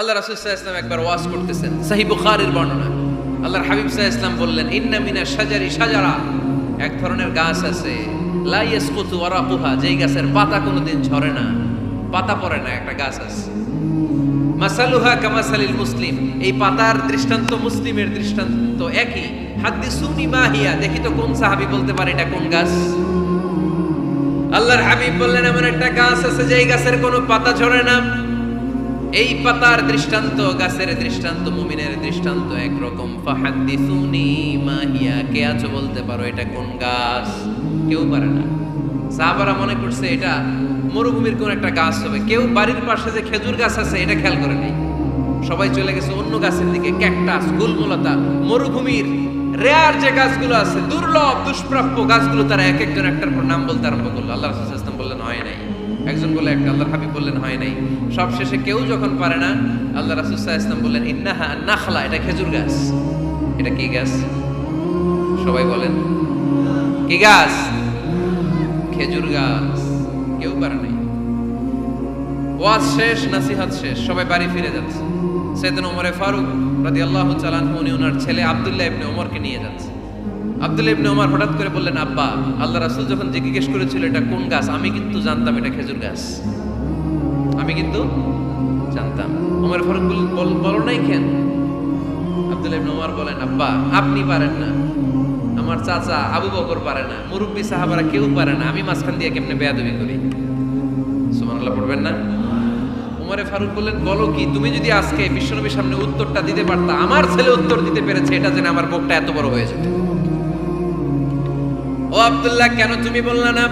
আল্লাহ রাসুল ইসলাম একবার ওয়াজ করতেছেন। সাহি বুখারের বর্ণনা। আল্লাহর হাবিব সাহা ইসলাম বললেন, ইন্না মিনা সাজারি সাজারা এক ধরনের গাছ আছে। লাইয়াসকুতু ওয়ারাকুহা, যেই গাছের পাতা কোনোদিন ঝরে না, পাতা পড়ে না, একটা গাছ আছে। মাসালুহা কামাসালিল মুসলিম, এই পাতার দৃষ্টান্ত মুসলিমের দৃষ্টান্ত একই। হাদিসুনি মাহিয়া, দেখি তো কোন সাহাবী বলতে পারে এটা কোন গাছ? আল্লাহর হাবিব বললেন, এমন একটা গাছ আছে যেই গাছের কোনো পাতা ঝরে না এই পাতার দৃষ্টান্ত, গাছের দৃষ্টান্ত, মুমিনের দৃষ্টান্ত একরকম। ফাহাদ্দিসুনি মাহিয়া কে আছো বলতে পারো এটা কোন গাছ? কেউ পারে না। সাহাবারা মনে করছে এটা মরুভূমির কোন একটা গাছ হবে। কেউ বাড়ির পাশে যে খেজুর গাছ আছে, এটা খেয়াল করে নাই। সবাই চলে গেছে অন্য গাছের দিকে, ক্যাকটাস, গুলমলতা, মরুভূমির রেয়ার যে গাছগুলো আছে, দুর্লভ, দুষ্প্রাপ্য গাছগুলো তারা এক একজন একটার পর নাম বলতে আরম্ভ করল। আল্লাহ বললেন, হয় নাই। একজন বলে একটা আল্লাহর হাবিব বললেন, হয় নাই। সব শেষে কেউ যখন পারে না, আল্লাহ আলাইহি ওয়াসাল্লাম বললেন, ইন্নাহা নাখলা এটা খেজুর গাছ। এটা কি গাছ? সবাই বলেন, কি গাছ? খেজুর গাছ। কেউ পারে নাই। ওয়াজ শেষ, নাসিহাত শেষ, সবাই বাড়ি ফিরে যাচ্ছে। সেদিন ওমরে ফারুক রাদি আল্লাহ চালানহু উনি ওনার ছেলে আবদুল্লাহ ইবনে ওমরকে নিয়ে যাচ্ছে। আবদুল্লাহ ইবনে ওমর হঠাৎ করে বললেন, আব্বা, আল্লাহ রাসূল যখন জিজ্ঞেস করেছিল এটা কোন গাছ, আমি কিন্তু জানতাম এটা খেজুর গাছ। আমি কিন্তু জানতাম। ওমর ফারুক বল- নাই কেন? আবদুল্লাহ ইবনে ওমর বলেন, আব্বা, আপনি পারেন না। আমার চাচা আবু বকর পারে না। মুরব্বী সাহাবারা কেউ পারে না। আমি মাঝখান দিয়ে কেমনে বেয়াদবি করি? সুবহানাল্লাহ, পড়বেন না? উমরে ফারুক বললেন, বলো কি, তুমি যদি আজকে বিশ্বনবীর সামনে উত্তরটা দিতে পারতা, আমার ছেলে উত্তর দিতে পেরেছে, এটা জেনে আমার বুকটা এত বড় হয়ে যেত। ও আবদুল্লাহ, কেন তুমি বললা না?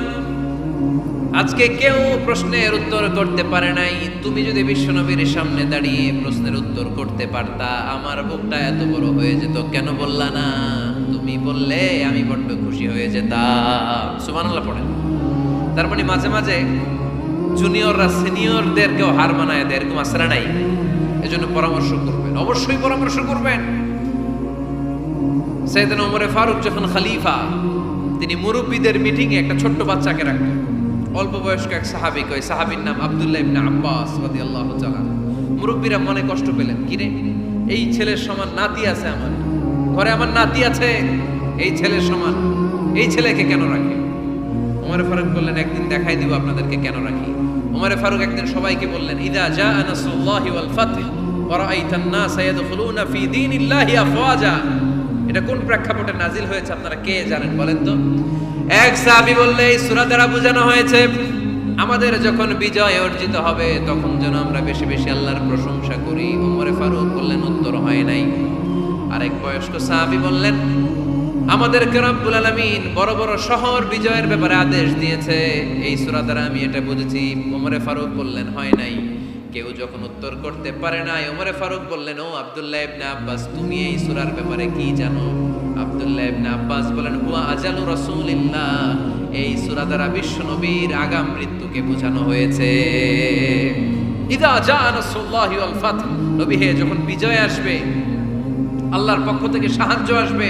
আজকে কেউ প্রশ্নের উত্তর করতে পারে নাই। তুমি যদি বিশ্বনবীর সামনে দাঁড়িয়ে প্রশ্নের উত্তর করতে পারতা, আমার বুকটা এত বড় হয়ে যেত, কেন বললা না? তুমি বললে আমি বড্ড খুশি হয়ে যেতাম। সুবহানাল্লাহ পড়েন। তার মানে মাঝে মাঝে জুনিয়ররা, সিনিয়রদেরকেও হার মানায় দেয়, এরকম আসরা নাই। এজন্য পরামর্শ করবেন। অবশ্যই পরামর্শ করবেন। সৈয়দনা ওমরে ফারুক যখন খলিফা তিনি মুরব্বীদের মিটিং এ একটা ছোট্ট বাচ্চাকে রাখলেন। অল্প বয়স্ক এক সাহাবি কয়, সাহাবীর নাম আব্দুল্লাহ ইবনে আব্বাস রাদিয়াল্লাহু তাআলা মুরব্বীরা মনে কষ্ট পেলেন কিরে এই ছেলের সমান নাতি আছে আমার। ঘরে আমার নাতি আছে। এই ছেলের সমান। এই ছেলেকে কেন রাখে? ওমরে ফারুক বললেন, একদিন দেখাই দিব আপনাদেরকে কেন রাখি। ওমরে ফারুক একদিন সবাইকে বললেন, ইদা জা নাসরুল্লাহি ওয়াল ফাতহ, ওয়া রাআইতান নাস ইয়াদখুলুনা ফি দীনিল্লাহি আফওয়াজা। এটা কোন প্রেক্ষাপটে নাজিল হয়েছে আপনারা কে জানেন বলেন তো? এক সাহাবী বললে, এই সূরা দ্বারা বোঝানো হয়েছে, আমাদের যখন বিজয় অর্জিত হবে, তখন যেন আমরা বেশি বেশি আল্লাহর প্রশংসা করি। ওমরে ফারুক বললেন, উত্তর হয় নাই। আরেক বয়স্ক সাহাবী বললেন আমাদেরকে রব্বুল আলামিন বড় বড় শহর বিজয়ের ব্যাপারে আদেশ দিয়েছে। এই সূরা দ্বারা আমি এটা বুঝেছি। ওমরে ফারুক বললেন, হয় নাই। কেউ যখন উত্তর করতে পারে নাই, ওমরে ফারুক বললেন, ও আব্দুল্লাহ ইবনে আব্বাস, তুমি এই সূরার ব্যাপারে কি জানো? আব্দুল্লাহ ইবনে আব্বাস বলেন, হুয়া আজালু রাসূলিল্লাহ। এই সূরা দ্বারা বিশ্ব নবীর আগাম মৃত্যুকে বোঝানো হয়েছে। ইদা জা নাসরুল্লাহি ওয়াল ফাতহ। নবী হে, যখন বিজয় আসবে, আল্লাহর পক্ষ থেকে সাহায্য আসবে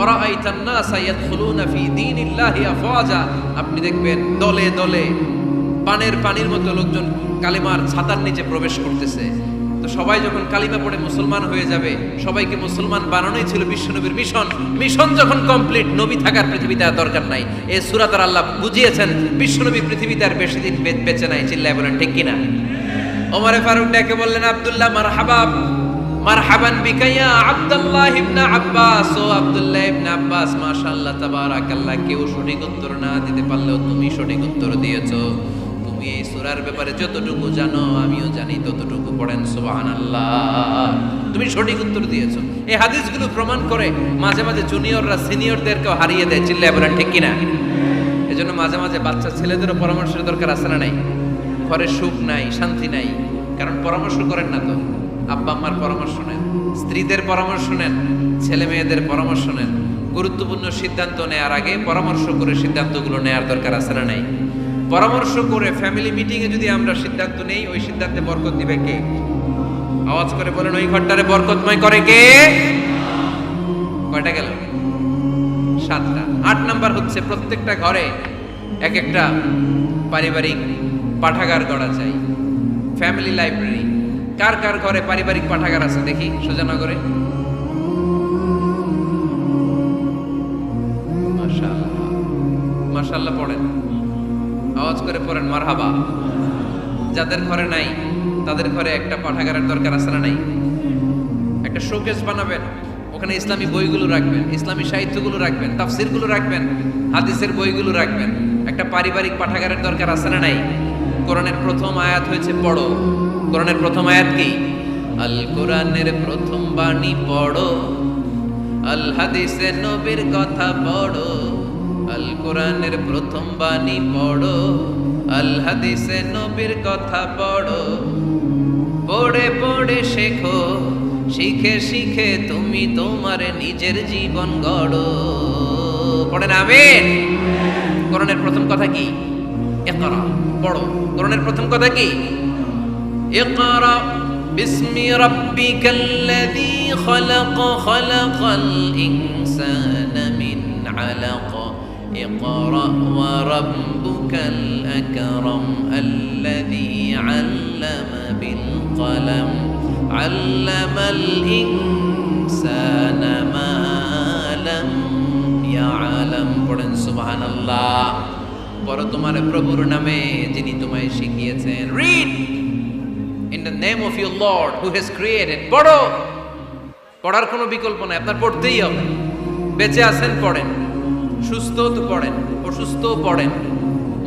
ওরাআইতান নাসা ইয়াদখুলুনা ফি দীনিল্লাহি আফওয়াজা। আপনি দেখবেন, দলে দলে পানের পানির মতো লোকজন কালিমার ছাতার নিচে প্রবেশ করতেছে। তো সবাই যখন কালিমা পড়ে মুসলমান হয়ে যাবে, সবাইকে মুসলমান বানানোই ছিল বিশ্বনবীর মিশন। মিশন যখন কমপ্লিট নবী থাকার পৃথিবীতে আর দরকার নাই। এই সুরাতার আল্লাহ বুঝিয়েছেন, বিশ্বনবী পৃথিবীতে আর বেশি দিন বেঁচে নাই, চিল্লায় বলেন, ঠিক কিনা? ওমরে ফারুক ডেকে বললেন, আব্দুল্লাহ, মারহাবা, মারহাবান বিকা ইয়া আব্দুল্লাহ ইবনে আব্বাস। ও আব্দুল্লাহ ইবনে আব্বাস, মাশাআল্লাহ, তাবারাকাল্লাহ, কেউ সঠিক উত্তর না দিতে পারলেও তুমি সঠিক উত্তর দিয়েছ। তুমি এই সূরার ব্যাপারে যতটুকু জানো, আমিও জানি ততটুকু পড়েন, সুবহানাল্লাহ। তুমি সঠিক উত্তর দিয়েছ। এই হাদিসগুলো প্রমাণ করে মাঝে মাঝে জুনিয়ররা সিনিয়রদেরকেও হারিয়ে দেয়। চিল্লায় বলেন, ঠিক কিনা? এজন্য মাঝে মাঝে বাচ্চা ছেলেদেরও পরামর্শের দরকার আছে না নাই? ঘরে সুখ নাই, শান্তি নাই। কারণ পরামর্শ করেন না তো। আব্বা আম্মার পরামর্শ নেন, স্ত্রীদের পরামর্শ নেন, ছেলে মেয়েদের পরামর্শ নেন। গুরুত্বপূর্ণ সিদ্ধান্ত নেয়ার আগে পরামর্শ করে সিদ্ধান্তগুলো নেয়ার দরকার আছে না নাই? পরামর্শ করে ফ্যামিলি মিটিংয়ে যদি আমরা সিদ্ধান্ত নেই, ওই সিদ্ধান্তে বরকত দিবে কে? আওয়াজ করে বলেন, ওই ঘরটারে বরকতময় করে কে? কয়টা গেল? সাতটা। আট নাম্বার হচ্ছে প্রত্যেকটা ঘরে এক একটা পারিবারিক পাঠাগার গড়া চাই। ফ্যামিলি লাইব্রেরি কার কার ঘরে পারিবারিক পাঠাগার আছে দেখি সুজানগরে মাশাআল্লাহ। মাশাআল্লাহ পড়েন। আওয়াজ করে পড়েন, মারহাবা। যাদের ঘরে নাই, তাদের ঘরে একটা পাঠাগারের দরকার আছে না নাই? একটা শোকেস বানাবেন, ওখানে ইসলামী বইগুলো রাখবেন, ইসলামী সাহিত্যগুলো রাখবেন, তাফসিরগুলো রাখবেন, হাদিসের বইগুলো রাখবেন। একটা পারিবারিক পাঠাগারের দরকার আছে না নাই? কোরআনের প্রথম আয়াত হয়েছে, পড়ো। কোরআনের প্রথম আয়াত কি? আল কোরআনের প্রথম বাণী পড়ো। আল হাদিসে নবীর কথা পড়ো। আল কোরআনের প্রথম বাণী পড়ো আল হাদিসে নবীর কথা পড়ো। পড়ে পড়ে শেখো, শিখে শিখে তুমি তোমার নিজের জীবন গড়ো। পড়েন আমিন। কোরআনের প্রথম কথা কি? ইকরা, পড়ো। কোরআনের প্রথম কথা কি? ইকরা, বিসমি রাব্বিকাল্লাযী খলাক, খলাকাল ইনসানা মিন আলাক। اقرأ وربك الأكرم الذي علم بالقلم علم الإنسان ما لم يعلم পড়েন সুবহান আল্লাহ পড়ো তোমার প্রভুর নামে যিনি তোমায় শিখিয়েছেন read in the name of your lord who has created পড়ো পড়ার কোনো বিকল্প নাই আপনার পড়তেই হবে বেঁচে আছেন পড়েন সুস্থ তো পড়েন অসুস্থ পড়েন।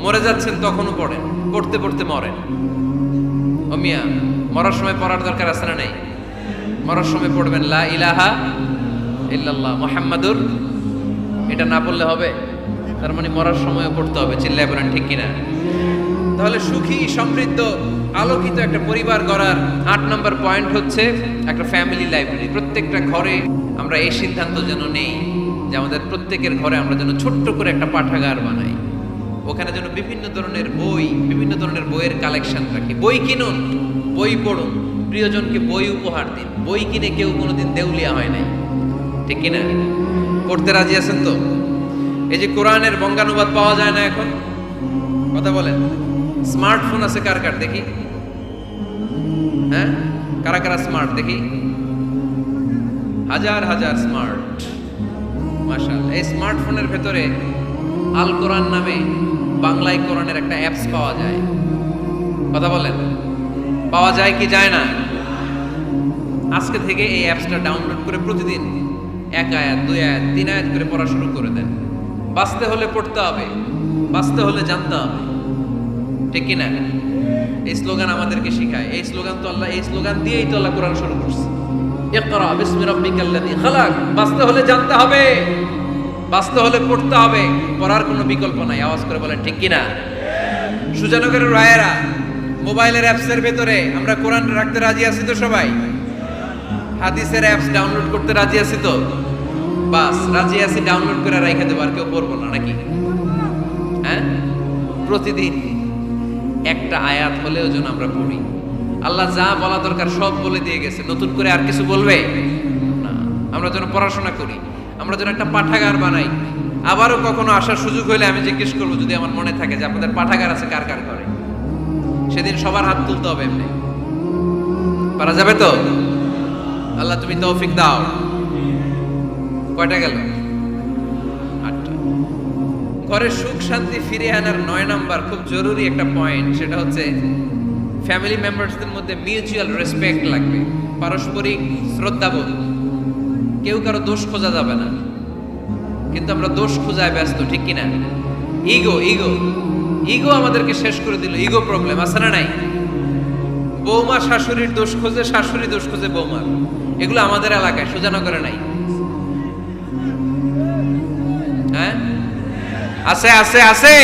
মরে যাচ্ছেন, তখনও পড়েন, পড়তে পড়তে মরেন। ও মিয়া, মরার সময় পড়ার দরকার আছে না নেই? মরার সময় পড়বেন, লা ইলাহা ইল্লাল্লাহ, মুহাম্মাদুর। এটা না পড়লে হবে? তার মানে মরার সময়ও পড়তে হবে, চিল্লায় বলেন, ঠিক কিনা? তাহলে সুখী, সমৃদ্ধ, আলোকিত একটা পরিবার গড়ার আট নম্বর পয়েন্ট হচ্ছে একটা ফ্যামিলি লাইব্রেরি প্রত্যেকটা ঘরে আমরা এই সিদ্ধান্ত যেন নেই। যে আমাদের প্রত্যেকের ঘরে আমরা যেন ছোট্ট করে একটা পাঠাগার বানাই। ওখানে যেন বিভিন্ন ধরনের বই, বিভিন্ন ধরনের বইয়ের কালেকশন রাখি। বই কিনুন, বই পড়ুন, প্রিয়জনকে বই উপহার দিন। বই কিনে কেউ কোনোদিন দেউলিয়া হয় নাই। ঠিক কিনা? পড়তে রাজি আছেন তো? এই যে কোরআনের বঙ্গানুবাদ পাওয়া যায় না এখন? কথা বলেন। স্মার্টফোন আছে কার কার? দেখি। হ্যাঁ? কারা কারা স্মার্ট দেখি। হাজার হাজার স্মার্ট মাশাল এই স্মার্টফোনের ভেতরে আল কোরআন নামে বাংলায় কোরআনের একটা অ্যাপস পাওয়া যায়। কথা বলেন? পাওয়া যায় কি যায় না? আজকে থেকে এই অ্যাপসটা ডাউনলোড করে প্রতিদিন এক আয়াত, দুই আয়াত, তিন আয়াত করে পড়া শুরু করে দেন। বাঁচতে হলে পড়তে হবে, বাঁচতে হলে জানতে হবে। ঠিক কিনা? এই স্লোগান আমাদেরকে শেখায়। এই স্লোগান তো আল্লাহ, এই স্লোগান দিয়েই তো আল্লাহ কোরআন শুরু করছে। ইকরা বিসমি রাব্বিকাল্লাযী খালাক। বাঁচতে হলে জানতে হবে, বাঁচতে হলে পড়তে হবে, পড়ার কোনো বিকল্প নাই। আওয়াজ করে বলেন, ঠিক কিনা? সুজানগরের রায়েরা মোবাইলের অ্যাপসের ভেতরে, আমরা কোরআন রাখতে রাজি আছি তো সবাই? হাদিসের অ্যাপস ডাউনলোড করতে রাজি আছি তো? বাস, রাজি আছি ডাউনলোড করে রাইখে দেবো, আর কেউ করব না, নাকি? হ্যাঁ? প্রতিদিন একটা আয়াত হলেও যেন আমরা পড়ি। আল্লাহ যা বলা দরকার সব বলে দিয়ে গেছে। নতুন করে আর কিছু বলবে? না। আমরা যেন পড়াশোনা করি, আমরা যেন একটা পাঠাগার বানাই। আবারও কখনো আসার সুযোগ হলে আমি জিজ্ঞেস করব, যদি আমার মনে থাকে যে আপনাদের পাঠাগার আছে, কার কার ঘরে? সেদিন সবার হাত তুলতে হবে এমনি। পারা যাবে তো? আল্লাহ তুমি তৌফিক দাও। কয়টা গেল? ঘরে সুখ শান্তি ফিরে আনার নয় নাম্বার খুব জরুরি একটা পয়েন্ট সেটা হচ্ছে ফ্যামিলি মেম্বার্সদের মধ্যে মিউচুয়াল রেসপেক্ট লাগবে। পারস্পরিক শ্রদ্ধাবোধ কেউ কারও দোষ খোঁজা যাবে না। কিন্তু আমরা দোষ খোঁজায় ব্যস্ত, ঠিক কিনা? ইগো ইগো ইগো আমাদেরকে শেষ করে দিল। ইগো প্রবলেম আছে না নাই? বৌমা শাশুড়ির দোষ খোঁজে, শাশুড়ি দোষ খোঁজে বৌমার এগুলো আমাদের এলাকায় সুজানগরে নাই। হ্যাঁ? আছে আছে আছে!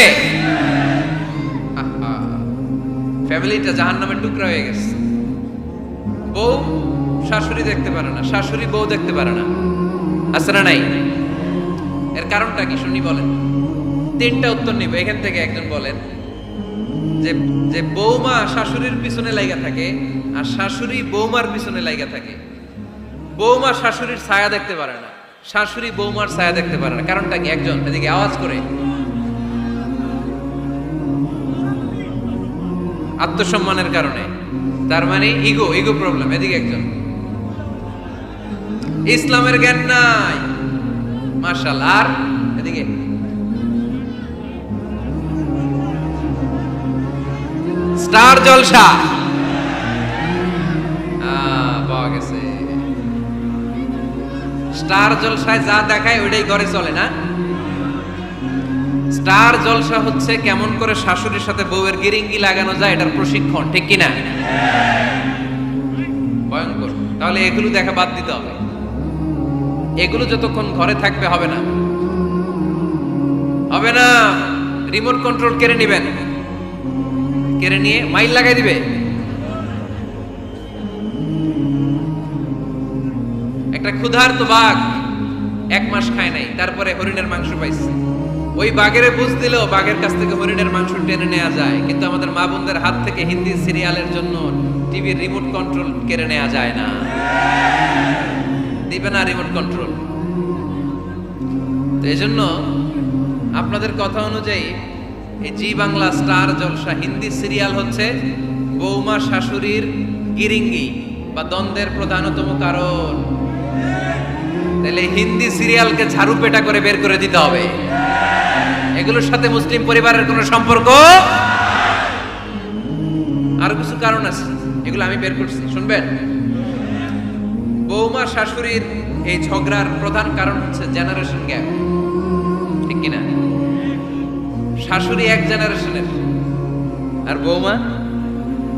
ফ্যামিলিটা জাহান নামের টুকরা হয়ে গেছে। বউ শাশুড়ি দেখতে পারে না, শাশুড়ি বউ দেখতে পারে না। আছে না নাই? এর কারণটা কি শুনি বলেন? তিনটা উত্তর নিব। এখান থেকে একজন বলেন যে যে বৌমা শাশুড়ির পিছনে লাইগা থাকে আর শাশুড়ি বৌমার পিছনে লাইগা থাকে। বৌমা শাশুড়ির ছায়া দেখতে পারে না, শাশুড়ি বৌমার ছায়া দেখতে পারে না। কারণটা কি? একজন, এদিকে আওয়াজ করে। আত্মসম্মানের কারণে। তার মানে ইগো ইগো প্রবলেম এদিকে একজন। ইসলামের জ্ঞান নাই। মার্শাল আর এদিকে। স্টার জলসা। পাওয়া গেছে। স্টার জলসায় যা দেখায় ওইটাই ঘরে চলে না? স্টার জলসা হচ্ছে কেমন করে শাশুড়ির সাথে বউয়ের গিরিঙ্গি লাগানো যায় এটার প্রশিক্ষণ, ঠিক কিনা? ভয়ঙ্কর। তাহলে এগুলো দেখা বাদ দিতে হবে। এগুলো যতক্ষণ ঘরে থাকবে হবে না। হবে না। রিমোট কন্ট্রোল কেড়ে নেবেন। কেড়ে নিয়ে মাইল লাগাই দিবে। একটা ক্ষুধার্ত বাঘ এক মাস খায় নাই, তারপরে হরিণের মাংস পাইছে। ওই বাঘের বুঝ দিলেও বাঘের কাছ থেকে হরিণের মাংস টেনে নেওয়া যায়। কিন্তু আমাদের মা বোনদের হাত থেকে হিন্দি সিরিয়ালের জন্য টিভির রিমোট কন্ট্রোল কেড়ে নেওয়া যায় না। দিবে না রিমোট কন্ট্রোল তো এই জন্য আপনাদের কথা অনুযায়ী এই Zee Bangla star Jalsha Hindi serial হচ্ছে বৌমা শাশুড়ির গিরিঙ্গি বা দ্বন্দ্বের প্রধানতম কারণ। তাহলে হিন্দি সিরিয়ালকে ঝাড়ু পেটা করে বের করে দিতে হবে। এগুলোর সাথে মুসলিম পরিবারের কোনো সম্পর্ক আরও কিছু কারণ আছে, এগুলো আমি বের করছি, শুনবেন? বৌমা শাশুড়ির এই ঝগড়ার প্রধান কারণ হচ্ছে জেনারেশন গ্যাপ ঠিক কিনা? শাশুড়ি এক জেনারেশনের আর বৌমা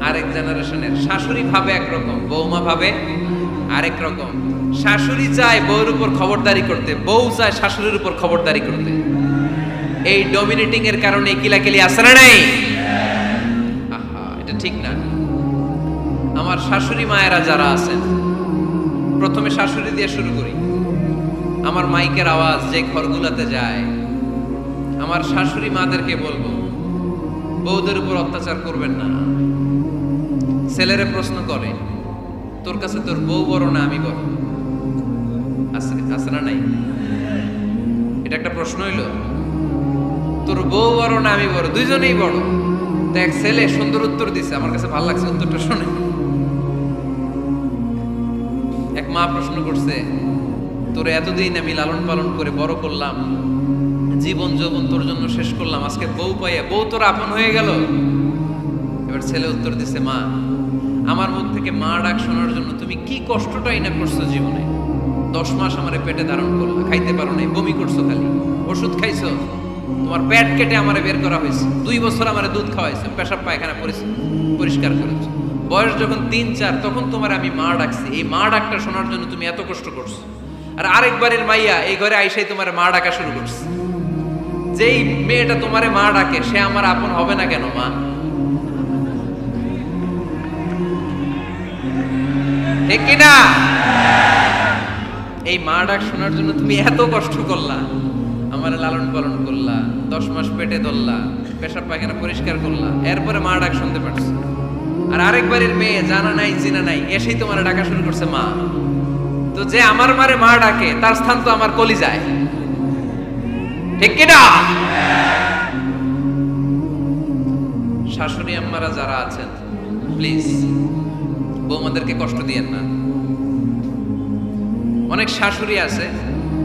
আরেক জেনারেশনের শাশুড়ি ভাবে একরকম, বৌমা ভাবে আরেক রকম। শাশুড়ি চায় বউর উপর খবরদারি করতে, বউ চায় শাশুড়ির উপর খবরদারি করতে। এই ডমিনেটিং এর কারণে কিলাকিলি আসে না নাই? এটা ঠিক না। আমার শাশুড়ি মায়েরা যারা আছেন, প্রথমে শাশুড়ি দিয়ে শুরু করি। আমার মাইকের আওয়াজ যে ঘরগুলোতে যায়, আমার শাশুড়ি মাদেরকে বলব, বউদের উপর অত্যাচার করবেন না। ছেলেরে প্রশ্ন করে, তোর কাছে তোর বউ বড় না আমি বড়? আছে না নাই? এটা একটা প্রশ্ন হইল। তোর বউ বড় না আমি বড়, দুইজনেই বড়। দেখ ছেলে সুন্দর উত্তর দিছে, আমার কাছে ভালো লাগছে উত্তরটা শুনে। এক মা প্রশ্ন করছে, তোর এতদিন আমি লালন পালন করে বড় করলাম, জীবন যৌবন তোর জন্য শেষ করলাম, আজকে বউ পাইয়া, বউ তোর আপন হয়ে গেল? এবার ছেলে উত্তর দিছে, মা, আমার মুখ থেকে মা ডাক শোনার জন্য তুমি কি কষ্টটাই না করছ জীবনে? দশ মাস আমারে পেটে ধারণ করল, খাইতে পারো নাই, বমি করছ খালি, ওষুধ খাইছো? তোমার পেট কেটে আমারে বের করা হয়েছে। দুই বছর আমার দুধ খাওয়াইছো, পেশাব পায়খানা পরিষ্কার করেছ বয়স যখন তিন, চার, তখন তোমার আমি মা ডাকছি। এই মা ডাকটা শোনার জন্য তুমি এত কষ্ট করছ। আর আরেকবারের মাইয়া এই ঘরে আইসাই তোমার মা ডাকা শুরু করছে। যেই মেয়েটা তোমারে মা ডাকে, সে আমার আপন হবে না কেন, মা? এই মা ডাক শোনার জন্য তুমি এত কষ্ট করলা। আমার লালন পালন করলা, দশ মাস পেটে ধরলা, পেশাব পায়খানা পরিষ্কার করলা, এরপরে মা ডাক শুনতে পারছ। আর আরেকবারের মেয়ে, জানা নাই জিনা নাই, এসেই তোমার ডাকা শুরু করছে মা। তো যে আমার মারে মা ডাকে, তার স্থান তো আমার কলি যায় ঠিক কিনা? শাশুড়ি আম্মারা যারা আছেন প্লিজ বৌমাদেরকে কষ্ট দিয়েন না। অনেক শাশুড়ি আছে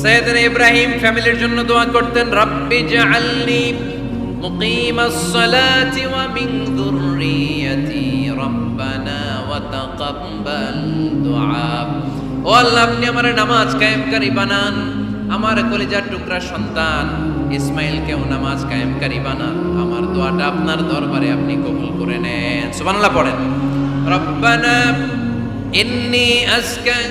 সৈয়দিন ইব্রাহিম ফ্যামিলির জন্য দোয়া করতেন, রব্বি জাআলনি মুকিমাস সালাতি ওয়া মিন যুররিয়াতি রব্বানা ওয়া তাকাব্বাল দুআ ও আল্লাহ, আপনি আমার নামাজ কায়েমকারী বানান। আমার কলিজার টুকরা সন্তান ইসমাইলকেও নামাজ কায়েমকারী বানান। আমার দোয়াটা আপনার দরবারে আপনি কবুল করে নেন। সুবহানাল্লাহ পড়েন, রব্বানা ইন্নী আসকান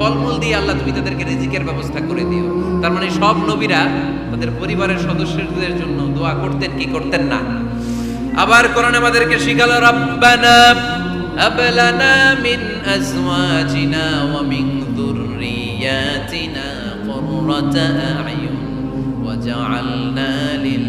ফলমূল দিয়ে আল্লাহ তুমি তাদেরকে রিজিকের ব্যবস্থা করে দিও। তার মানে সব নবীরা তাদের পরিবারের সদস্যদের জন্য দোয়া করতেন, কি করতেন না? আবার কোরআন আমাদেরকে শিখালো, রাব্বানা আবলানা মিন আজওয়াজিনা ওয়া মিন আ'য়ুন ওয়াজআলনা লিল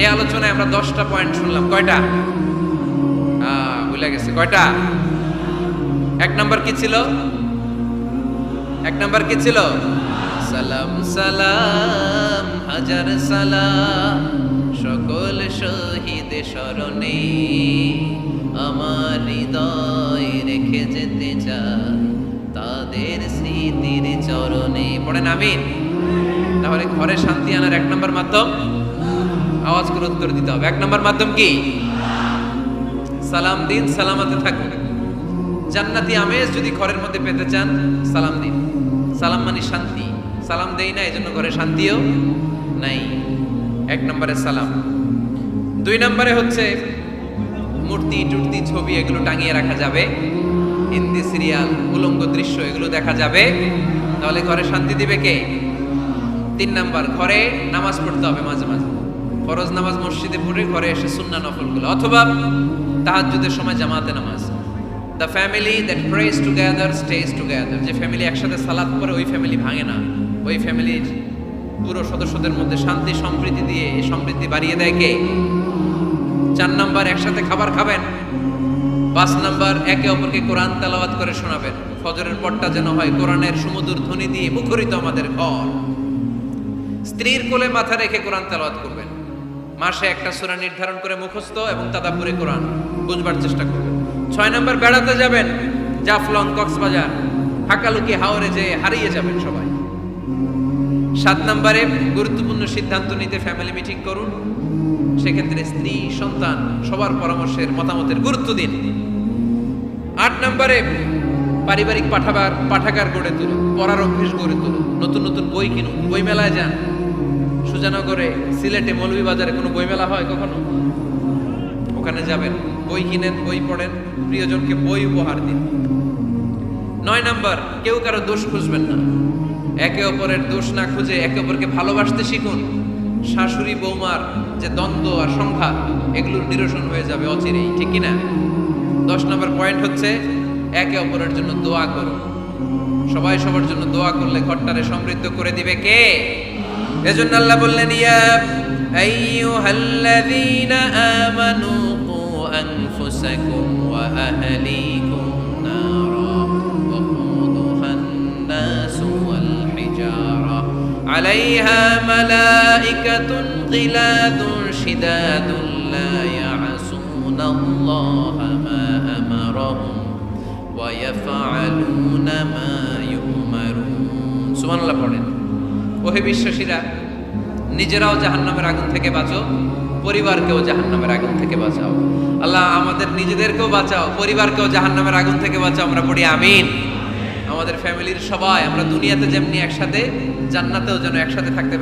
এই আলোচনায় আমরা দশটা পয়েন্ট শুনলাম। কয়টা? ভুলে গেছে। কয়টা? এক নম্বর কি ছিল? এক নম্বর কি ছিল? সালাম সালাম, হাজার সালাম। সকল শহীদ স্মরণে আমার হৃদয় রেখে যেতে চাই। তাদের স্মৃতির চরণে। পড়েন আমিন। তাহলে ঘরে শান্তি আনার এক নম্বর মাধ্যম আওয়াজ করে উত্তর দিতে হবে। এক নম্বর মাধ্যম কি? সালাম দিন, সালামাতে থাকুন। জান্নাতি আমেজ যদি ঘরের মধ্যে পেতে চান, সালাম দিন। সালাম মানে শান্তি। সালাম দেই না, এজন্য ঘরে শান্তিও নাই। এক নম্বরে সালাম। দুই নম্বরে হচ্ছে, মূর্তি, টুর্তি, ছবি, এগুলো টাঙিয়ে রাখা যাবে। হিন্দি সিরিয়াল, উলঙ্গ দৃশ্য, এগুলো দেখা যাবে। তাহলে ঘরে শান্তি দিবে কে? তিন নাম্বার, ঘরে নামাজ পড়তে হবে মাঝে মাঝে। ফরজ নামাজ মসজিদে পড়ে ঘরে এসে সুন্না নফলগুলো অথবা তাহাজ্জুদের সময় জামাতে নামাজ। The family that prays together stays together যে ফ্যামিলি একসাথে সালাদ পড়ে, ওই ফ্যামিলি ভাঙে না। ওই ফ্যামিলির পুরো সদস্যদের মধ্যে শান্তি সম্প্রীতি দিয়ে এই সমৃদ্ধি বাড়িয়ে দেয় কে? চার নাম্বার, একসাথে খাবার খাবেন। পাঁচ নাম্বার, একে অপরকে কোরআন তেলাওয়াত করে শোনাবেন। ফজরের পরটা যেন হয় কোরআনের সুমধুর ধ্বনি দিয়ে মুখরিত আমাদের ঘর। স্ত্রীর কোলে মাথা রেখে কোরআন তেলাওয়াত করবেন মাসে একটা সূরা নির্ধারণ করে মুখস্থ এবং তাদাপুরে কোরআন। বুঝবার চেষ্টা করবেন। ছয় নম্বর, বেড়াতে যাবেন। জাফলং, কক্সবাজার। হাকালুকি হাওরে যে হারিয়ে যাবেন সবাই। সাত নম্বরে, গুরুত্বপূর্ণ সিদ্ধান্ত নিতে ফ্যামিলি মিটিং করুন। সেক্ষেত্রে স্ত্রী, সন্তান, সবার পরামর্শের মতামতের গুরুত্ব দিন। আট নম্বরে, পারিবারিক পাঠাবার, পাঠাগার গড়ে তুলুন। পড়ার অভ্যেস গড়ে তুলুন। নতুন নতুন বই কিনুন। বই মেলায় যান। সুজানগরে, সিলেটে মৌলভীবাজারে কোনো বই মেলা হয় কখনো? ওখানে যাবেন, বই কিনেন, বই পড়েন, প্রিয়জনকে বই উপহার দিন। নয় নাম্বার, কেউ কারও দোষ খুঁজবেন না। একে অপরের দোষ না খুঁজে একে অপরকে ভালোবাসতে শিখুন। শাশুড়ি, বৌমার যে দ্বন্দ্ব আর সংঘাত এগুলোর নিরসন হয়ে যাবে অচিরেই, ঠিক কি না দশ নম্বর পয়েন্ট হচ্ছে, একে অপরের জন্য দোয়া করুন। সবাই সবার জন্য দোয়া করলে ঘরটারে সমৃদ্ধ করে দিবে কে? এজন্য আল্লাহ বললেন ইয়া আইয়ুহাল্লাযীনা আমানু কু আনফুসাকুম ওয়া আহলিকুম নারা وقودها الناس والحجارة عليها ملائكة غلاد شداد لا يعصون الله ما أمرهم ويفعلون ما يؤمرون سبحان الله পড়েন ওহে বিশ্বাসীরা, নিজেরাও জাহান্নামের আগুন থেকে বাঁচো, পরিবারকেও জাহান্নামের আগুন থেকে বাঁচাও। আল্লাহ, আমাদের নিজেদেরকেও বাঁচাও, পরিবারকেও জাহান্নামের আগুন থেকে বাঁচাও, আমরা পড়ি আমিন। আমাদের ফ্যামিলির সবাই, আমরা দুনিয়াতে যেমনি একসাথে, জান্নাতেও যেন একসাথে থাকতে পারি।